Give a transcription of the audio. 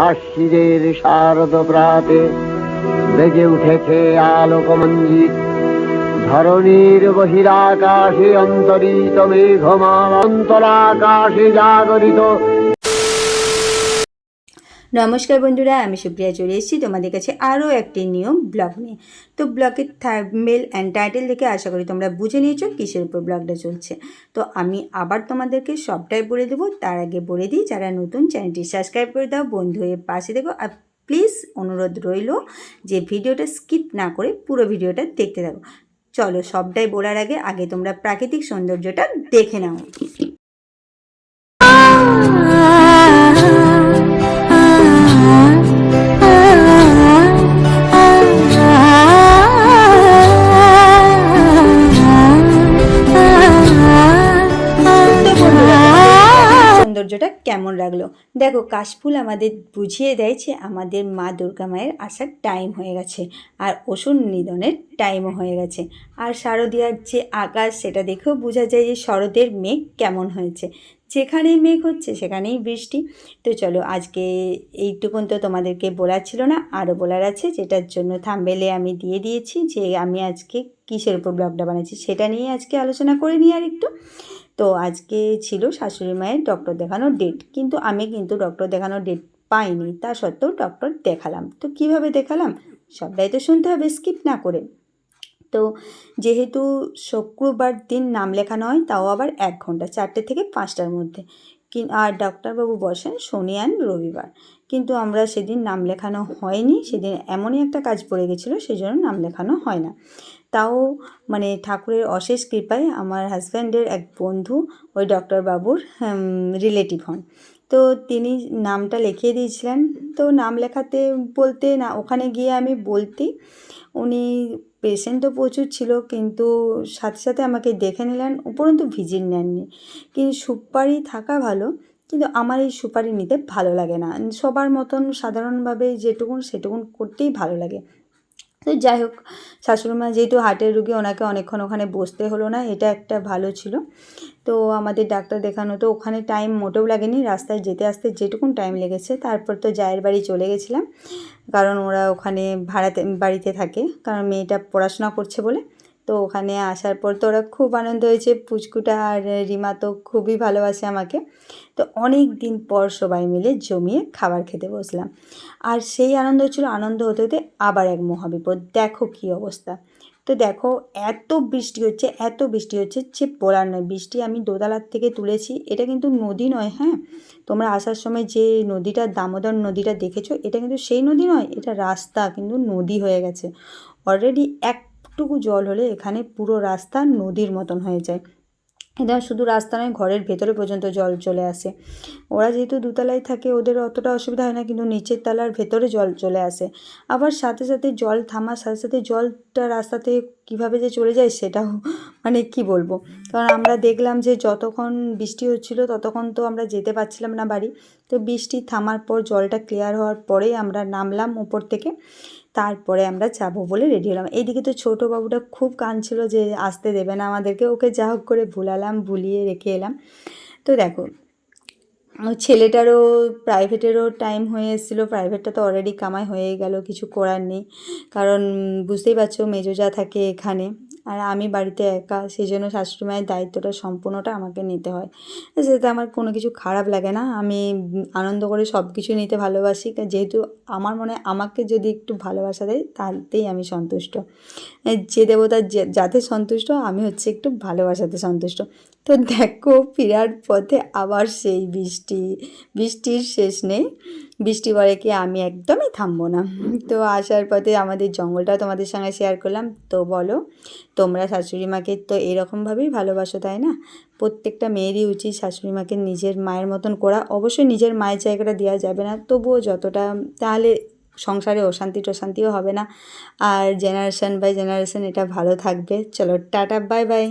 আশ্বিদের শারদ প্রাতে বেজে উঠেছে আলোকমঞ্জিত ধরণীর বহিরাকাশে অন্তরিত মেঘমা অন্তরাকাশে জাগরিত নমস্কার বন্ধুরা, আমি সুপ্রিয়া চলে এসেছি তোমাদের কাছে আরও একটি নিয়ম ব্লগ নিয়ে। তো ব্লগের থার্মেল অ্যান্ড টাইটেল দেখে আশা করি তোমরা বুঝে নিয়েছো কিসের উপর ব্লগটা চলছে। তো আমি আবার তোমাদেরকে সবটাই বলে দেবো, তার আগে বলে দিই, যারা নতুন চ্যানেলটি সাবস্ক্রাইব করে দাও, বন্ধু হয়ে পাশে দেখো আর প্লিজ অনুরোধ রইল যে ভিডিওটা স্কিপ না করে পুরো ভিডিওটা দেখতে থাকো। চলো সবটাই বলার আগে আগে তোমরা প্রাকৃতিক সৌন্দর্যটা দেখে নাও। সৌন্দর্যটা কেমন লাগল? দেখো, কাশফুল আমাদের বুঝিয়ে দেয় যে আমাদের মা দুর্গা মায়ের আসার টাইম হয়ে গেছে, আর অসুর নিধনের টাইমও হয়ে গেছে। আর শারদীয়ার যে আকাশ, সেটা দেখেও বোঝা যায় যে শরদের মেঘ কেমন হয়েছে। যেখানেই মেঘ হচ্ছে, সেখানেই বৃষ্টি। তো চলো, আজকে এইটুকুন তো তোমাদেরকে বলার ছিল না। আরও বলার আছে, যেটার জন্য থাম্বেলে আমি দিয়ে দিয়েছি যে আমি আজকে কিসের উপর ব্লগটা বানাচ্ছি, সেটা নিয়ে আজকে আলোচনা করে নিই আর একটু তো আজকে ছিল শাশুড়ি মায়ের ডক্টর দেখানোর ডেট কিন্তু আমি কিন্তু ডক্টর দেখানোর ডেট পাইনি। তা সত্ত্বেও ডক্টর দেখালাম। তো কীভাবে দেখালাম? সবটাই তো শুনতে হবে স্কিপ না করে। তো যেহেতু শুক্রবার দিন নাম লেখানো হয় তাও আবার এক ঘণ্টা, চারটে থেকে পাঁচটার মধ্যে। আর ডাক্তারবাবু বসেন শনি অ্যান্ড রবিবার। কিন্তু আমরা সেদিন নাম লেখানো হয়নি, সেদিন এমনই একটা কাজ পড়ে গেছিল সেই জন্য নাম লেখানো হয় না। তাও মানে ঠাকুরের অশেষ কৃপায় আমার হাজব্যান্ডের এক বন্ধু, ওই ডক্টর বাবুর রিলেটিভ হন। তো তিনি নামটা লিখিয়ে দিয়েছিলেন। তো নাম লেখাতে বলতে না, ওখানে গিয়ে আমি বলতেই উনি পেশেন্ট তো প্রচুর ছিল, কিন্তু সাথে সাথে আমাকে দেখে নিলেন, উপরন্তু ভিজিট নেননি। কিন্তু সুপারি থাকা ভালো, কিন্তু আমার এই সুপারি নিতে ভালো লাগে না। সবার মতন সাধারণভাবে যেটুকুন সেটুকুন করতেই ভালো লাগে। তো যাই হোক, শাশুড়িমা যেহেতু হার্টের রুগী, ওনাকে অনেকক্ষণ ওখানে বসতে হলো না, এটা একটা ভালো ছিল। তো আমাদের ডাক্তার দেখানো, তো ওখানে টাইম মোটেও লাগেনি, রাস্তায় যেতে আসতে যেটুকুন টাইম লেগেছে। তারপর তো জায়ের বাড়ি চলে গেছিলাম, কারণ ওরা ওখানে ভাড়াতে, বাড়িতে থাকে, কারণ মেয়েটা পড়াশোনা করছে বলে। তো ওখানে আসার পর তো ওরা খুব আনন্দ হয়েছে। পুচকুটা আর রিমা তো খুবই ভালোবাসে আমাকে। তো অনেক দিন পর সবাই মিলে জমিয়ে খাবার খেতে বসলাম। আর সেই আনন্দ ছিল আনন্দ হতে হতে আবার এক মহাবিপদ। দেখো কী অবস্থা। তো দেখো, এত বৃষ্টি হচ্ছে, এত বৃষ্টি হচ্ছে যে বলার নয়। বৃষ্টি আমি দোতলার থেকে তুলেছি। এটা কিন্তু নদী নয় হ্যাঁ? তোমরা আসার সময় যে নদীটা, দামোদর নদীটা দেখেছ, এটা কিন্তু সেই নদী নয়, এটা রাস্তা, কিন্তু নদী হয়ে গেছে। অলরেডি একটুকু জল হলে এখানে পুরো রাস্তা নদীর মতন হয়ে যায়। এটা শুধু রাস্তা নয়, ঘরের ভেতরে পর্যন্ত জল চলে আসে। ওরা যেহেতু দুতলায় থাকে, ওদের অতটা অসুবিধা হয় না, কিন্তু নিচের তলার ভেতরে জল চলে আসে। আবার সাথে সাথে জল থামার সাথে সাথে জলটা রাস্তাতে কীভাবে যে চলে যায় সেটাও মানে কি বলব? কারণ আমরা দেখলাম যে যতক্ষণ বৃষ্টি হচ্ছিল ততক্ষণ তো আমরা যেতে পারছিলাম না বাড়ি। তো বৃষ্টি থামার পর জলটা ক্লিয়ার হওয়ার পরেই আমরা নামলাম উপর থেকে। তারপরে আমরা যাব বলে রেডি হলাম। এইদিকে তো ছোটো বাবুটা খুব কাঁদছিল যে আসতে দেবে না আমাদেরকে। ওকে যা হোক করে ভুলালাম, ভুলিয়ে রেখে এলাম। তো দেখো ছেলেটারও প্রাইভেটেরও টাইম হয়ে এসেছিল। প্রাইভেটটা তো অলরেডি কামাই হয়ে গেল, কিছু করার নেই। কারণ, বুঝতেই পারছ, মেজো যা থাকে এখানে। আর আমি বাড়িতে একা সেই জন্য শাশুড়ি মায়ের দায়িত্বটা সম্পূর্ণটা আমাকে নিতে হয়। সেটা আমার কোনো কিছু খারাপ লাগে না। আমি আনন্দ করে সব কিছু নিতে ভালোবাসি। যেহেতু আমার মনে হয় আমাকে যদি একটু ভালোবাসা দেয়, তাতেই আমি সন্তুষ্ট। যে দেবতা যাতে সন্তুষ্ট, আমি হচ্ছে একটু ভালোবাসাতে সন্তুষ্ট। তো দেখো, ফেরার পথে আবার সেই বৃষ্টি। বৃষ্টির শেষ নেই। বৃষ্টি পরে কি আমি একদমই থামবো না। তো আসার পথে আমাদের জঙ্গলটাও তোমাদের সঙ্গে শেয়ার করলাম। তো বলো, তোমরা শাশুড়ি মাকে তো এরকমভাবেই ভালোবাসো, তাই না? প্রত্যেকটা মেয়েরই উচিত শাশুড়ি মাকে নিজের মায়ের মতন করা। অবশ্যই নিজের মায়ের জায়গাটা দেওয়া যাবে না। তবুও যতটা, তাহলে সংসারে অশান্তি টশান্তিও হবে না। আর জেনারেশান বাই জেনারেশান এটা ভালো থাকবে। চলো, টাটা বাই বাই